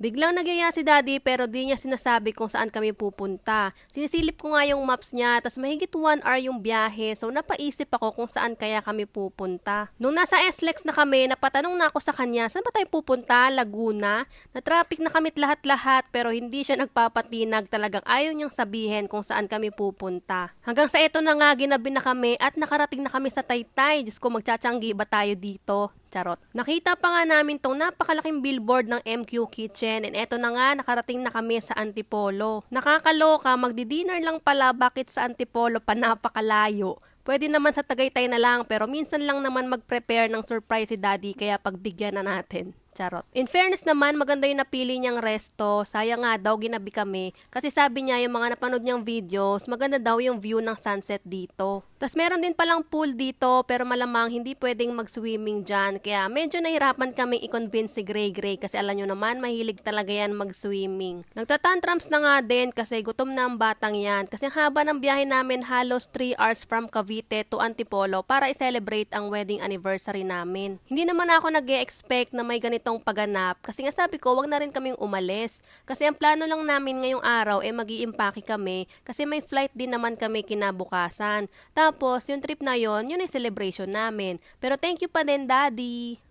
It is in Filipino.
Biglang nagyaya si daddy pero di niya sinasabi kung saan kami pupunta. Sinisilip ko nga yung maps niya, tas mahigit 1 hour yung biyahe, so napaisip ako kung saan kaya kami pupunta. Nung nasa SLEX na kami, napatanong na ako sa kanya, saan ba tayo pupunta? Laguna? Na-traffic na kami't lahat-lahat pero hindi siya nagpapatinag talagang ayaw niyang sabihin kung saan kami pupunta. Hanggang sa eto na nga, ginabi na kami at nakarating na kami sa Taytay. Diyos ko, magtsatsyanggi ba tayo dito? Charot. Nakita pa nga namin tong napakalaking billboard ng MQ Kitchen and eto na nga nakarating na kami sa Antipolo. Nakakaloka, magdi-dinner lang pala bakit sa Antipolo pa napakalayo. Pwede naman sa Tagaytay na lang pero minsan lang naman mag-prepare ng surprise si Daddy kaya pagbigyan na natin. Charot. In fairness naman, maganda yung napili niyang resto. Sayang nga daw ginabi kami. Kasi sabi niya yung mga napanood niyang videos, maganda daw yung view ng sunset dito. Tapos meron din palang pool dito, pero malamang hindi pwedeng mag-swimming dyan. Kaya medyo nahirapan kaming i-convince si Gray Gray kasi alam nyo naman, mahilig talaga yan mag-swimming. Nagtatantrums na nga din kasi gutom na ang batang yan. Kasi haba ng biyahe namin halos 3 hours from Cavite to Antipolo para i-celebrate ang wedding anniversary namin. Hindi naman ako nag expect na may ganitong pagganap kasi nga sabi ko wag na rin kaming umalis. Kasi ang plano lang namin ngayong araw eh mag iimpake kami kasi may flight din naman kami kinabukasan. Tapos yung trip na yon yun ay celebration namin. Pero thank you pa din daddy.